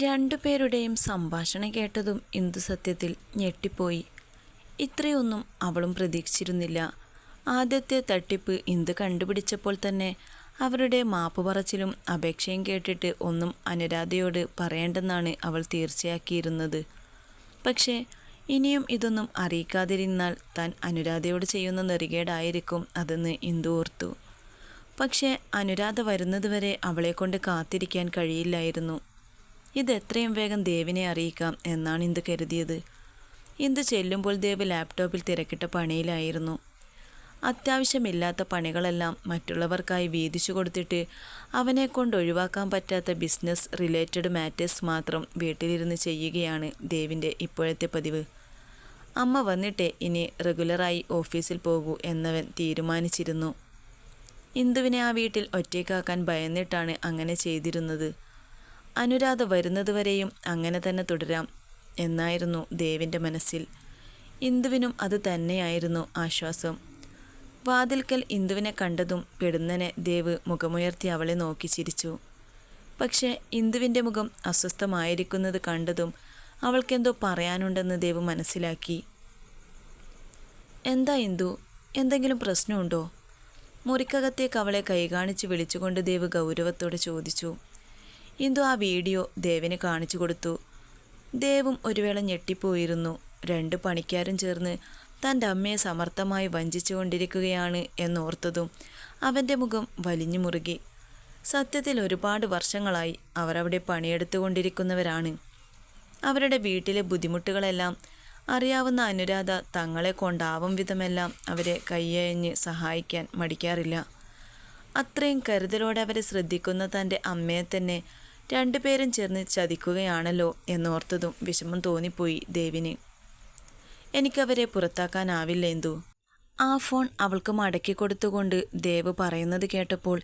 രണ്ടുപേരുടെയും സംഭാഷണം കേട്ടതും ഇന്ദു സത്യത്തിൽ ഞെട്ടിപ്പോയി. ഇത്രയൊന്നും അവളും പ്രതീക്ഷിച്ചിരുന്നില്ല. ആദ്യത്തെ തട്ടിപ്പ് ഇന്ദു കണ്ടുപിടിച്ചപ്പോൾ തന്നെ അവരുടെ മാപ്പ് പറച്ചിലും അപേക്ഷയും കേട്ടിട്ട് ഒന്നും അനുരാധയോട് പറയേണ്ടെന്നാണ് അവൾ തീർച്ചയാക്കിയിരുന്നത്. പക്ഷേ ഇനിയും ഇതൊന്നും അറിയിക്കാതിരുന്നാൽ താൻ അനുരാധയോട് ചെയ്യുന്ന നെറികേടായിരിക്കും അതെന്ന് ഇന്ദു ഓർത്തു. പക്ഷേ അനുരാധ വരുന്നതുവരെ അവളെക്കൊണ്ട് കാത്തിരിക്കാൻ കഴിയില്ലായിരുന്നു. ഇത് എത്രയും വേഗം ദേവിനെ അറിയിക്കാം എന്നാണ് ഇന്ദു കരുതിയത്. ഇന്ദു ചെല്ലുമ്പോൾ ദേവ് ലാപ്ടോപ്പിൽ തിരക്കിട്ട പണിയിലായിരുന്നു. അത്യാവശ്യമില്ലാത്ത പണികളെല്ലാം മറ്റുള്ളവർക്കായി വീതിച്ചു കൊടുത്തിട്ട് അവനെ കൊണ്ട് ഒഴിവാക്കാൻ പറ്റാത്ത ബിസിനസ് റിലേറ്റഡ് മാറ്റേഴ്സ് മാത്രം വീട്ടിലിരുന്ന് ചെയ്യുകയാണ് ദേവിന്റെ ഇപ്പോഴത്തെ പതിവ്. അമ്മ വന്നിട്ടേ ഇനി റെഗുലറായി ഓഫീസിൽ പോകൂ എന്നവൻ തീരുമാനിച്ചിരുന്നു. ഇന്ദുവിനെ ആ വീട്ടിൽ ഒറ്റയ്ക്കാക്കാൻ ഭയന്നിട്ടാണ് അങ്ങനെ ചെയ്തിരുന്നത്. അനുരാധ വരുന്നതുവരെയും അങ്ങനെ തന്നെ തുടരാം എന്നായിരുന്നു ദേവിന്റെ മനസ്സിൽ. ഇന്ദുവിനും അത് തന്നെയായിരുന്നു ആശ്വാസം. വാതിൽക്കൽ ഇന്ദുവിനെ കണ്ടതും പെടുന്നനെ ദേവ് മുഖമുയർത്തി അവളെ നോക്കി ചിരിച്ചു. പക്ഷേ ഇന്ദുവിന്റെ മുഖം അസ്വസ്ഥമായിരിക്കുന്നത് കണ്ടതും അവൾക്കെന്തോ പറയാനുണ്ടെന്ന് ദേവ് മനസ്സിലാക്കി. എന്താ ഇന്ദു? എന്തെങ്കിലും പ്രശ്നമുണ്ടോ? മുറിക്കകത്തേക്ക് അവളെ കൈകാണിച്ച് വിളിച്ചുകൊണ്ട് ദേവ് ഗൗരവത്തോടെ ചോദിച്ചു. ഇന്ദു ആ വീഡിയോ ദേവിന് കാണിച്ചു കൊടുത്തു. ദേവും ഒരു വേള ഞെട്ടിപ്പോയിരുന്നു. രണ്ട് പണിക്കാരും ചേർന്ന് തന്റെ അമ്മയെ സമർത്ഥമായി വഞ്ചിച്ചുകൊണ്ടിരിക്കുകയാണ് എന്നോർത്തതും അവന്റെ മുഖം വലിഞ്ഞു മുറുകി. സത്യത്തിൽ ഒരുപാട് വർഷങ്ങളായി അവരവിടെ പണിയെടുത്തുകൊണ്ടിരിക്കുന്നവരാണ്. അവരുടെ വീട്ടിലെ ബുദ്ധിമുട്ടുകളെല്ലാം അറിയാവുന്ന അനുരാധ തങ്ങളെ കൊണ്ടാവും വിധമെല്ലാം അവരെ കയ്യഞ്ഞ് സഹായിക്കാൻ മടിക്കാറില്ല. അത്രയും കരുതലോടെ അവരെ ശ്രദ്ധിക്കുന്ന തന്റെ അമ്മയെ തന്നെ രണ്ടുപേരും ചേർന്ന് ചതിക്കുകയാണല്ലോ എന്നോർത്തതും വിഷമം തോന്നിപ്പോയി ദേവിന്. എനിക്കവരെ പുറത്താക്കാനാവില്ല എന്തു? ആ ഫോൺ അവൾക്ക് മടക്കി കൊടുത്തുകൊണ്ട് ദേവ് പറയുന്നത് കേട്ടപ്പോൾ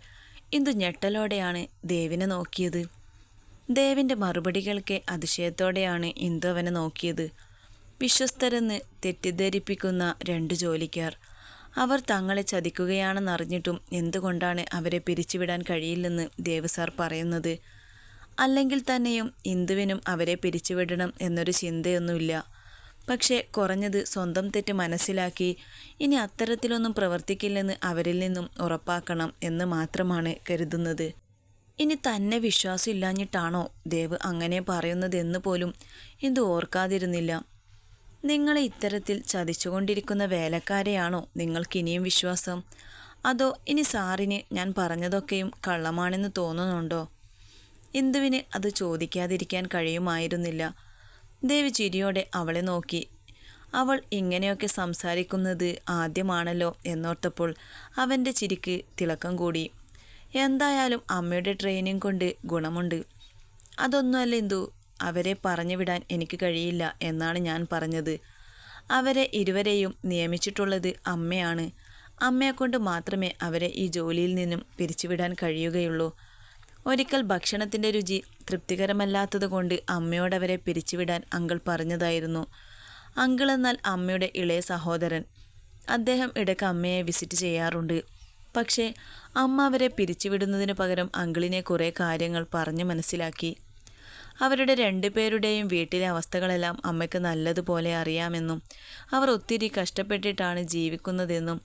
ഇന്ദു ഞെട്ടലോടെയാണ് ദേവിനെ നോക്കിയത്. ദേവിന്റെ മറുപടികൾക്ക് അതിശയത്തോടെയാണ് ഇന്ദു അവനെ നോക്കിയത്. വിശ്വസ്തരെന്ന് തെറ്റിദ്ധരിപ്പിക്കുന്ന രണ്ട് ജോലിക്കാർ. അവർ തങ്ങളെ ചതിക്കുകയാണെന്നറിഞ്ഞിട്ടും എന്തുകൊണ്ടാണ് അവരെ പിരിച്ചുവിടാൻ കഴിയില്ലെന്ന് ദേവ് സാർ പറയുന്നത്? അല്ലെങ്കിൽ തന്നെയും ഇന്ദുവിനും അവരെ പിരിച്ചുവിടണം എന്നൊരു ചിന്തയൊന്നുമില്ല. പക്ഷേ കുറഞ്ഞത് സ്വന്തം തെറ്റ് മനസ്സിലാക്കി ഇനി അത്തരത്തിലൊന്നും പ്രവർത്തിക്കില്ലെന്ന് അവരിൽ നിന്നും ഉറപ്പാക്കണം എന്ന് മാത്രമാണ് കരുതുന്നത്. ഇനി തന്നെ വിശ്വാസം ഇല്ലാഞ്ഞിട്ടാണോ ദേവ് അങ്ങനെ പറയുന്നതെന്ന് പോലും ഇന്ദു ഓർക്കാതിരുന്നില്ല. നിങ്ങളെ ഇത്തരത്തിൽ ചതിച്ചുകൊണ്ടിരിക്കുന്ന വേലക്കാരെയാണോ നിങ്ങൾക്കിനിയും വിശ്വാസം? അതോ ഇനി സാറിന് ഞാൻ പറഞ്ഞതൊക്കെയും കള്ളമാണെന്ന് തോന്നുന്നുണ്ടോ? ഇന്ദുവിന് അത് ചോദിക്കാതിരിക്കാൻ കഴിയുമായിരുന്നില്ല. ദേവി ചിരിയോടെ അവളെ നോക്കി. അവൾ ഇങ്ങനെയൊക്കെ സംസാരിക്കുന്നത് ആദ്യമാണല്ലോ എന്നോർത്തപ്പോൾ അവന്റെ ചിരിക്ക് തിളക്കം കൂടി. എന്തായാലും അമ്മയുടെ ട്രെയിനിങ് കൊണ്ട് ഗുണമുണ്ട്. അതൊന്നുമല്ല ഇന്ദു അവരെ പറഞ്ഞു വിടാൻ എനിക്ക് കഴിയില്ല എന്നാണ് ഞാൻ പറഞ്ഞത്. അവരെ ഇരുവരെയും നിയമിച്ചിട്ടുള്ളത് അമ്മയാണ്. അമ്മയെക്കൊണ്ട് മാത്രമേ അവരെ ഈ ജോലിയിൽ നിന്നും പിരിച്ചുവിടാൻ കഴിയുകയുള്ളൂ. ഒരിക്കൽ ഭക്ഷണത്തിന്റെ രുചി തൃപ്തികരമല്ലാത്തതുകൊണ്ട് അമ്മയോടവരെ പിരിച്ചുവിടാൻ അങ്കിൾ പറഞ്ഞതായിരുന്നു. അങ്കിൾ എന്നാൽ അമ്മയുടെ ഇളയ സഹോദരൻ. അദ്ദേഹം ഇടയ്ക്ക് അമ്മയെ വിസിറ്റ് ചെയ്യാറുണ്ട്. പക്ഷേ അമ്മ അവരെ പിരിച്ചുവിടുന്നതിന് പകരം അങ്കിളിനെ കുറേ കാര്യങ്ങൾ പറഞ്ഞു മനസ്സിലാക്കി. അവരുടെ രണ്ടുപേരുടെയും വീട്ടിലെ അവസ്ഥകളെല്ലാം അമ്മയ്ക്ക് നല്ലതുപോലെ അറിയാമെന്നും അവർ ഒത്തിരി കഷ്ടപ്പെട്ടിട്ടാണ് ജീവിക്കുന്നതെന്നും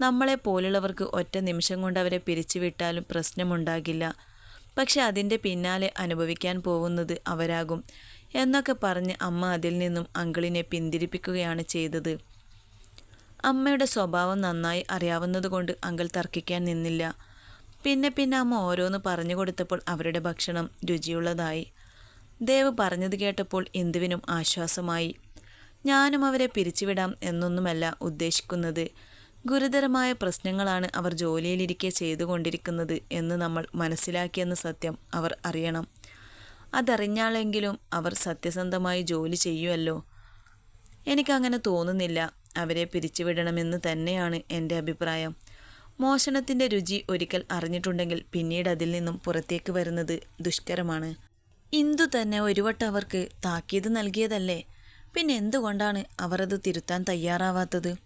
നമ്മളെ പോലുള്ളവർക്ക് ഒറ്റ നിമിഷം കൊണ്ട് അവരെ പിരിച്ചുവിട്ടാലും പ്രശ്നമുണ്ടാകില്ല. പക്ഷെ അതിന്റെ പിന്നാലെ അനുഭവിക്കാൻ പോകുന്നത് അവരാകും എന്നൊക്കെ പറഞ്ഞ് അമ്മ അതിൽ നിന്നും അങ്കിളിനെ പിന്തിരിപ്പിക്കുകയാണ് ചെയ്തത്. അമ്മയുടെ സ്വഭാവം നന്നായി അറിയാവുന്നതുകൊണ്ട് അങ്കിൾ തർക്കിക്കാൻ നിന്നില്ല. പിന്നെ പിന്നെ അമ്മ ഓരോന്ന് പറഞ്ഞു കൊടുത്തപ്പോൾ അവരുടെ ഭക്ഷണം രുചിയുള്ളതായി. ദേവ് പറഞ്ഞത് കേട്ടപ്പോൾ എന്തുവിനും ആശ്വാസമായി. ഞാനും അവരെ പിരിച്ചുവിടാം എന്നൊന്നുമല്ല ഉദ്ദേശിക്കുന്നത്. ഗുരുതരമായ പ്രശ്നങ്ങളാണ് അവർ ജോലിയിലിരിക്കെ ചെയ്തുകൊണ്ടിരിക്കുന്നത് എന്ന് നമ്മൾ മനസ്സിലാക്കിയെന്ന സത്യം അവർ അറിയണം. അതറിഞ്ഞാളെങ്കിലും അവർ സത്യസന്ധമായി ജോലി ചെയ്യുമല്ലോ എനിക്കങ്ങനെ തോന്നുന്നില്ല. അവരെ പിരിച്ചുവിടണമെന്ന് തന്നെയാണ് എന്റെ അഭിപ്രായം. മോഷണത്തിന്റെ രുചി ഒരിക്കൽ അറിഞ്ഞിട്ടുണ്ടെങ്കിൽ പിന്നീട് അതിൽ നിന്നും പുറത്തേക്ക് വരുന്നത് ദുഷ്കരമാണ്. ഇന്ദു തന്നെ ഒരു വട്ടം അവർക്ക് താക്കീത് നൽകിയതല്ലേ? പിന്നെ എന്തുകൊണ്ടാണ് അവർ അത് തിരുത്താൻ തയ്യാറാവാത്തത്?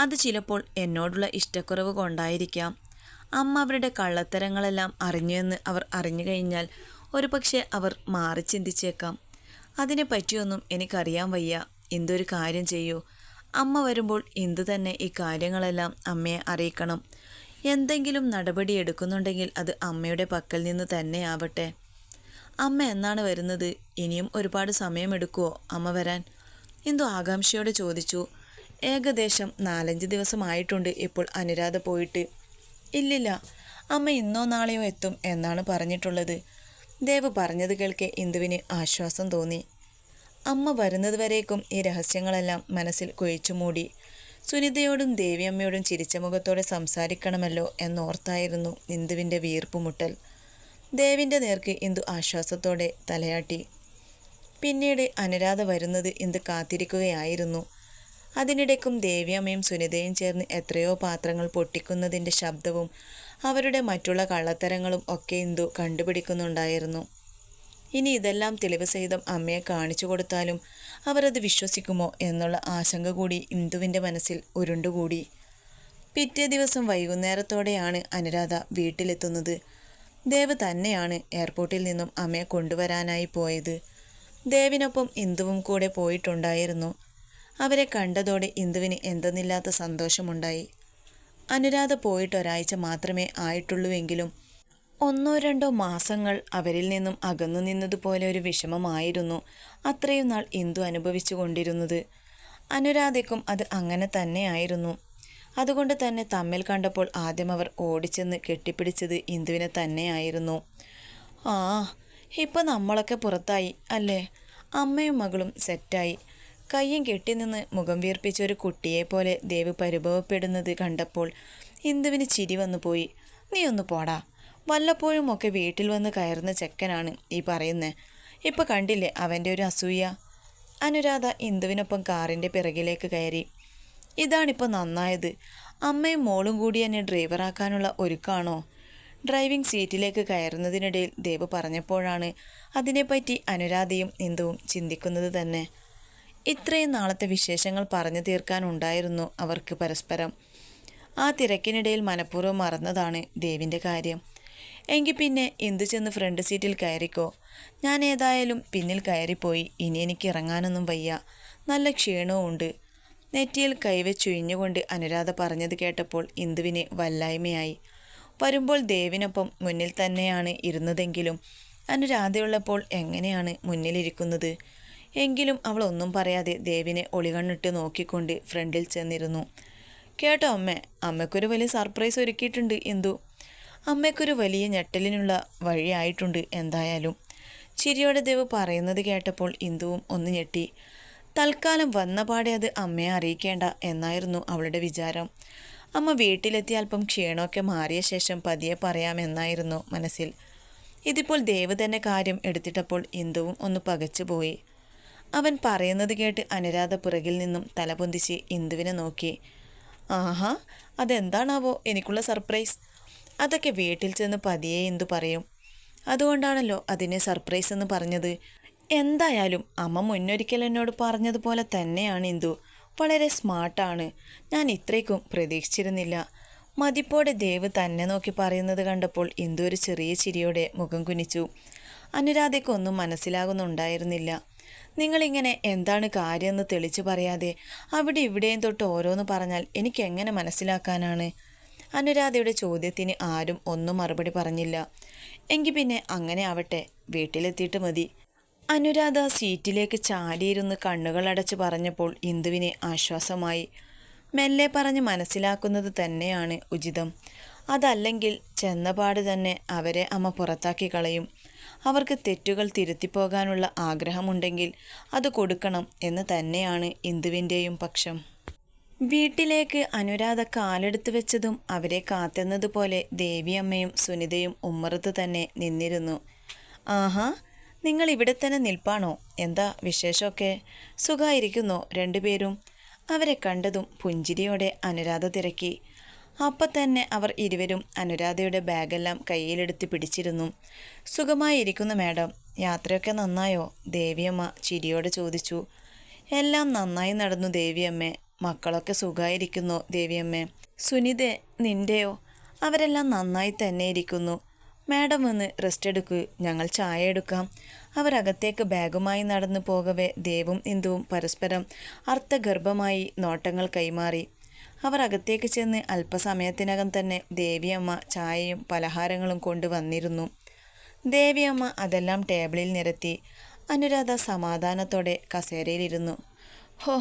അത് ചിലപ്പോൾ എന്നോടുള്ള ഇഷ്ടക്കുറവ് കൊണ്ടായിരിക്കാം. അമ്മ അവരുടെ കള്ളത്തരങ്ങളെല്ലാം അറിഞ്ഞുവെന്ന് അവർ അറിഞ്ഞു കഴിഞ്ഞാൽ ഒരുപക്ഷെ അവർ മാറി ചിന്തിച്ചേക്കാം. അതിനെ പറ്റിയൊന്നും എനിക്കറിയാൻ വയ്യ. എന്തൊരു കാര്യം ചെയ്യൂ? അമ്മ വരുമ്പോൾ എന്തു തന്നെ ഈ കാര്യങ്ങളെല്ലാം അമ്മയെ അറിയിക്കണം. എന്തെങ്കിലും നടപടി എടുക്കുന്നുണ്ടെങ്കിൽ അത് അമ്മയുടെ പക്കൽ നിന്ന് തന്നെ ആവട്ടെ അമ്മ എന്നാണ് വരുന്നത്? ഇനിയും ഒരുപാട് സമയമെടുക്കുമോ അമ്മ വരാൻ? എന്തോ ആകാംക്ഷയോടെ ചോദിച്ചു. ഏകദേശം നാലഞ്ച് ദിവസമായിട്ടുണ്ട് ഇപ്പോൾ അനുരാധ പോയിട്ട്. ഇല്ലില്ല അമ്മ ഇന്നോ നാളെയോ എത്തും എന്നാണ് പറഞ്ഞിട്ടുള്ളത്. ദേവ് പറഞ്ഞത് കേൾക്കെ ഇന്ദുവിന് ആശ്വാസം തോന്നി. അമ്മ വരുന്നത് വരേക്കും ഈ രഹസ്യങ്ങളെല്ലാം മനസ്സിൽ കുഴിച്ചു മൂടി. സുനിതയോടും ദേവിയമ്മയോടും ചിരിച്ച മുഖത്തോടെ സംസാരിക്കണമല്ലോ എന്നോർത്തായിരുന്നു ഇന്ദുവിന്റെ വീർപ്പുമുട്ടൽ. ദേവിന്റെ നേർക്ക് ഇന്ദു ആശ്വാസത്തോടെ തലയാട്ടി. പിന്നീട് അനുരാധ വരുന്നത് ഇന്ദു കാത്തിരിക്കുകയായിരുന്നു. അതിനിടയ്ക്കും ദേവിയമ്മയും സുനിതയും ചേർന്ന് എത്രയോ പാത്രങ്ങൾ പൊട്ടിക്കുന്നതിന്റെ ശബ്ദവും അവരുടെ മറ്റുള്ള കള്ളത്തരങ്ങളും ഒക്കെ ഇന്ദു കണ്ടുപിടിക്കുന്നുണ്ടായിരുന്നു. ഇനി ഇതെല്ലാം തെളിവ് സഹിതം അമ്മയെ കാണിച്ചു കൊടുത്താലും അവരത് വിശ്വസിക്കുമോ എന്നുള്ള ആശങ്ക കൂടി ഇന്ദുവിന്റെ മനസ്സിൽ ഉരുണ്ടുകൂടി. പിറ്റേ ദിവസം വൈകുന്നേരത്തോടെയാണ് അനുരാധ വീട്ടിലെത്തുന്നത്. ദേവ് തന്നെയാണ് എയർപോർട്ടിൽ നിന്നും അമ്മയെ കൊണ്ടുവരാനായി പോയത്. ദേവിനൊപ്പം ഇന്ദുവും കൂടെ പോയിട്ടുണ്ടായിരുന്നു. അവരെ കണ്ടതോടെ ഇന്ദുവിന് എന്തെന്നില്ലാത്ത സന്തോഷമുണ്ടായി. അനുരാധ പോയിട്ട് ഒരാഴ്ച മാത്രമേ ആയിട്ടുള്ളൂവെങ്കിലും ഒന്നോ രണ്ടോ മാസങ്ങൾ അവരിൽ നിന്നും അകന്നു നിന്നതുപോലെ ഒരു വിഷമമായിരുന്നു അത്രയും നാൾ ഇന്ദു അനുഭവിച്ചു കൊണ്ടിരുന്നത് അനുരാധയ്ക്കും അത് അങ്ങനെ തന്നെയായിരുന്നു അതുകൊണ്ട് തന്നെ തമ്മിൽ കണ്ടപ്പോൾ ആദ്യം അവർ ഓടിച്ചെന്ന് കെട്ടിപ്പിടിച്ചത് ഇന്ദുവിനെ തന്നെയായിരുന്നു ആ ഇപ്പം നമ്മളൊക്കെ പുറത്തായി അല്ലേ? അമ്മയും മകളും സെറ്റായി കയ്യും കെട്ടി നിന്ന് മുഖം വീർപ്പിച്ച ഒരു കുട്ടിയെപ്പോലെ ദേവ് പരിഭവപ്പെടുന്നത് കണ്ടപ്പോൾ ഇന്ദുവിന് ചിരി വന്നു പോയി. നീ ഒന്ന് പോടാ. വല്ലപ്പോഴും ഒക്കെ വീട്ടിൽ വന്ന് കയറുന്ന ചെക്കനാണ് ഈ പറയുന്നത് ഇപ്പം കണ്ടില്ലേ അവന്റെ ഒരു അസൂയ? അനുരാധ ഇന്ദുവിനൊപ്പം കാറിന്റെ പിറകിലേക്ക് കയറി. ഇതാണിപ്പോൾ നന്നായത്. അമ്മയും മോളും കൂടി എന്നെ ഡ്രൈവറാക്കാനുള്ള ഒരുക്കാണോ? ഡ്രൈവിംഗ് സീറ്റിലേക്ക് കയറുന്നതിനിടയിൽ ദേവ് പറഞ്ഞപ്പോഴാണ് അതിനെപ്പറ്റി അനുരാധയും ഇന്ദുവും ചിന്തിക്കുന്നത് തന്നെ. ഇത്രയും നാളത്തെ വിശേഷങ്ങൾ പറഞ്ഞു തീർക്കാനുണ്ടായിരുന്നു അവർക്ക് പരസ്പരം. ആ തിരക്കിനിടയിൽ മനഃപൂർവം മറന്നതാണ് ദേവിന്റെ കാര്യം. എങ്കിൽ പിന്നെ എന്തു ചെന്ന് ഫ്രണ്ട് സീറ്റിൽ കയറിക്കോ? ഞാൻ ഏതായാലും പിന്നിൽ കയറിപ്പോയി. ഇനി എനിക്ക് ഇറങ്ങാനൊന്നും വയ്യ. നല്ല ക്ഷീണവും ഉണ്ട്. നെറ്റിയിൽ കൈവച്ചുഴിഞ്ഞുകൊണ്ട് അനുരാധ പറഞ്ഞത് കേട്ടപ്പോൾ ഇന്ദുവിന് വല്ലായ്മയായി. വരുമ്പോൾ ദേവിനൊപ്പം മുന്നിൽ തന്നെയാണ് ഇരുന്നതെങ്കിലും അനുരാധയുള്ളപ്പോൾ എങ്ങനെയാണ് മുന്നിലിരിക്കുന്നത്? എങ്കിലും അവൾ ഒന്നും പറയാതെ ദേവിനെ ഒളികണ്ണിട്ട് നോക്കിക്കൊണ്ട് ഫ്രണ്ടിൽ ചെന്നിരുന്നു. കേട്ടോ അമ്മ അമ്മയ്ക്കൊരു വലിയ സർപ്രൈസ് ഒരുക്കിയിട്ടുണ്ട് എന്തു? അമ്മയ്ക്കൊരു വലിയ ഞെട്ടലിനുള്ള വഴിയായിട്ടുണ്ട് എന്തായാലും. ചിരിയോടെ ദേവ് പറയുന്നത് കേട്ടപ്പോൾ ഇന്ദുവും ഒന്ന് ഞെട്ടി. തൽക്കാലം വന്ന പാടെ അത് അമ്മയെ അറിയിക്കേണ്ട എന്നായിരുന്നു അവളുടെ വിചാരം. അമ്മ വീട്ടിലെത്തി അല്പം ക്ഷീണമൊക്കെ മാറിയ ശേഷം പതിയെ പറയാമെന്നായിരുന്നു മനസ്സിൽ. ഇതിപ്പോൾ ദേവ് തന്നെ കാര്യം എടുത്തിട്ടപ്പോൾ ഇന്ദുവും ഒന്ന് പകച്ചുപോയി. അവൻ പറയുന്നത് കേട്ട് അനുരാധ പുറകിൽ നിന്നും തലപൊന്തിച്ച് ഇന്ദുവിനെ നോക്കി. ആഹാ അതെന്താണാവോ? എനിക്കുള്ള സർപ്രൈസ്. അതൊക്കെ വീട്ടിൽ ചെന്ന് പതിയെ ഇന്ദു പറയും. അതുകൊണ്ടാണല്ലോ അതിനെ സർപ്രൈസ് എന്ന് പറഞ്ഞത്. എന്തായാലും അമ്മ മുന്നൊരിക്കൽ എന്നോട് പറഞ്ഞതുപോലെ തന്നെയാണ് ഇന്ദു. വളരെ സ്മാർട്ടാണ്. ഞാൻ ഇത്രയ്ക്കും പ്രതീക്ഷിച്ചിരുന്നില്ല. മതിപ്പോടെ ദേവ് തന്നെ നോക്കി പറയുന്നത് കണ്ടപ്പോൾ ഇന്ദു ഒരു ചെറിയ ചിരിയോടെ മുഖം കുനിച്ചു. അനുരാധയ്ക്കൊന്നും മനസ്സിലാകുന്നുണ്ടായിരുന്നില്ല. നിങ്ങളിങ്ങനെ എന്താണ് കാര്യമെന്ന് തെളിച്ചു പറയാതെ അവിടെ ഇവിടെയും തൊട്ട് ഓരോന്ന് പറഞ്ഞാൽ എനിക്ക് എങ്ങനെ മനസ്സിലാക്കാനാണ്? അനുരാധയുടെ ചോദ്യത്തിന് ആരും ഒന്നും മറുപടി പറഞ്ഞില്ല. എങ്കിൽ പിന്നെ അങ്ങനെ ആവട്ടെ വീട്ടിലെത്തിയിട്ട് മതി. അനുരാധ സീറ്റിലേക്ക് ചാടിയിരുന്ന് കണ്ണുകളടച്ച് പറഞ്ഞപ്പോൾ ഇന്ദുവിന് ആശ്വാസമായി. മെല്ലെ പറഞ്ഞ് മനസ്സിലാക്കുന്നത് തന്നെയാണ് ഉചിതം. അതല്ലെങ്കിൽ ചെന്നപാട് തന്നെ അവരെ അമ്മ പുറത്താക്കി കളയും. അവർക്ക് തെറ്റുകൾ തിരുത്തിപ്പോകാനുള്ള ആഗ്രഹമുണ്ടെങ്കിൽ അത് കൊടുക്കണം എന്ന് തന്നെയാണ് ഇന്ദുവിന്റെയും പക്ഷം. വീട്ടിലേക്ക് അനുരാധ കാലെടുത്ത് വെച്ചതും അവരെ കാത്തുന്നതുപോലെ ദേവിയമ്മയും സുനിതയും ഉമ്മറത്ത് തന്നെ നിന്നിരുന്നു. ആഹാ നിങ്ങൾ ഇവിടെ തന്നെ നിൽപ്പാണോ? എന്താ വിശേഷമൊക്കെ? സുഖമായിരിക്കുന്നോ രണ്ടുപേരും. അവരെ കണ്ടതും പുഞ്ചിരിയോടെ അനുരാധ തിരക്കി. അപ്പം തന്നെ അവർ ഇരുവരും അനുരാധയുടെ ബാഗെല്ലാം കയ്യിലെടുത്ത് പിടിച്ചിരുന്നു. സുഖമായിരിക്കുന്നു മാഡം. യാത്രയൊക്കെ നന്നായോ? ദേവിയമ്മ ചിരിയോടെ ചോദിച്ചു. എല്ലാം നന്നായി നടന്നു ദേവിയമ്മേ. മക്കളൊക്കെ സുഖമായിരിക്കുന്നു ദേവിയമ്മേ. സുനിത നിന്റെയോ അവരെല്ലാം നന്നായി തന്നെ ഇരിക്കുന്നു. മാഡം വന്ന് റെസ്റ്റ് എടുക്കൂ. ഞങ്ങൾ ചായ എടുക്കാം. അവർ അകത്തേക്ക് ബാഗുമായി നടന്നു പോകവേ ദേവും ഇന്ദുവും പരസ്പരം അർത്ഥഗർഭമായി നോട്ടങ്ങൾ കൈമാറി. അവർ അകത്തേക്ക് ചെന്ന് അല്പസമയത്തിനകം തന്നെ ദേവിയമ്മ ചായയും പലഹാരങ്ങളും കൊണ്ടുവന്നിരുന്നു ദേവിയമ്മ അതെല്ലാം ടേബിളിൽ നിരത്തി അനുരാധ സമാധാനത്തോടെ കസേരയിലിരുന്നു. ഹോ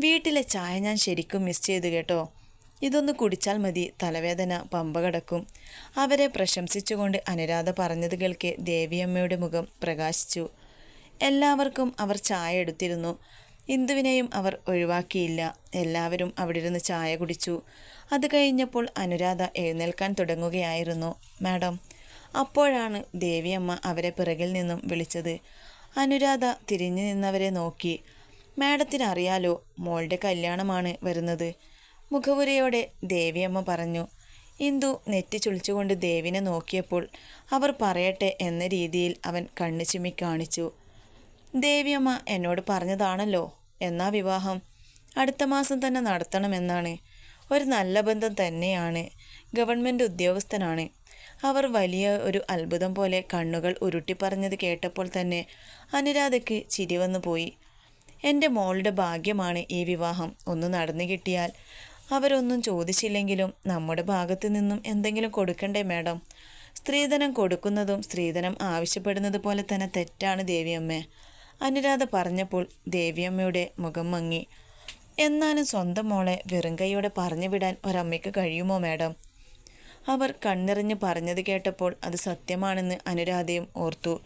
വീട്ടിലെ ചായ ഞാൻ ശരിക്കും മിസ് ചെയ്തു കേട്ടോ. ഇതൊന്ന് കുടിച്ചാൽ മതി തലവേദന പമ്പ കടക്കും. അവരെ പ്രശംസിച്ചുകൊണ്ട് അനുരാധ പറഞ്ഞത് കേൾക്കെ ദേവിയമ്മയുടെ മുഖം പ്രകാശിച്ചു. എല്ലാവർക്കും അവർ ചായ എടുത്തിരുന്നു. ഇന്ദുവിനെയും അവർ ഒഴിവാക്കിയില്ല. എല്ലാവരും അവിടെ ഇരുന്ന് ചായ കുടിച്ചു. അത് കഴിഞ്ഞപ്പോൾ അനുരാധ എഴുന്നേൽക്കാൻ തുടങ്ങുകയായിരുന്നു. മാഡം അപ്പോഴാണ് ദേവിയമ്മ അവരെ പിറകിൽ നിന്നും വിളിച്ചത്. അനുരാധ തിരിഞ്ഞു നിന്നവരെ നോക്കി. മാഡത്തിന് അറിയാലോ മോളുടെ കല്യാണമാണ് വരുന്നത്. മുഖപുരയോടെ ദേവിയമ്മ പറഞ്ഞു. ഇന്ദു നെറ്റി ചുളിച്ചുകൊണ്ട് ദേവിനെ നോക്കിയപ്പോൾ അവർ പറയട്ടെ എന്ന രീതിയിൽ അവൻ കണ്ണു ചിമ്മി കാണിച്ചു. ദേവിയമ്മ എന്നോട് പറഞ്ഞതാണല്ലോ. എന്നാ വിവാഹം? അടുത്ത മാസം തന്നെ നടത്തണമെന്നാണ്. ഒരു നല്ല ബന്ധം തന്നെയാണ്. ഗവൺമെന്റ് ഉദ്യോഗസ്ഥനാണ്. അവർ വലിയ ഒരു അത്ഭുതം പോലെ കണ്ണുകൾ ഉരുട്ടിപ്പറഞ്ഞത് കേട്ടപ്പോൾ തന്നെ അനുരാധയ്ക്ക് ചിരി വന്നു പോയി. എന്റെ മോളുടെ ഭാഗ്യമാണ് ഈ വിവാഹം. ഒന്ന് നടന്നു കിട്ടിയാൽ അവരൊന്നും ചോദിച്ചില്ലെങ്കിലും നമ്മുടെ ഭാഗത്തു നിന്നും എന്തെങ്കിലും കൊടുക്കണ്ടേ മാഡം? സ്ത്രീധനം കൊടുക്കുന്നതും സ്ത്രീധനം ആവശ്യപ്പെടുന്നത് പോലെ തന്നെ തെറ്റാണ് ദേവിയമ്മേ. അനുരാധ പറഞ്ഞപ്പോൾ ദേവിയമ്മയുടെ മുഖം മങ്ങി. എന്നാലും സ്വന്തം മോളെ വെറും കൈയോടെ പറഞ്ഞു വിടാൻ ഒരമ്മയ്ക്ക് കഴിയുമോ മാഡം? അവർ കണ്ണിറിഞ്ഞ് പറഞ്ഞത് കേട്ടപ്പോൾ അത് സത്യമാണെന്ന് അനുരാധയും ഓർത്തു.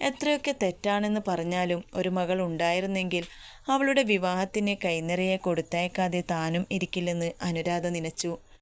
എത്രയൊക്കെ തെറ്റാണെന്ന് പറഞ്ഞാലും ഒരു മകൾ ഉണ്ടായിരുന്നെങ്കിൽ അവളുടെ വിവാഹത്തിന് കൈനിറയെ കൊടുത്തയക്കാതെ താനും ഇരിക്കില്ലെന്ന് അനുരാധ നനച്ചു.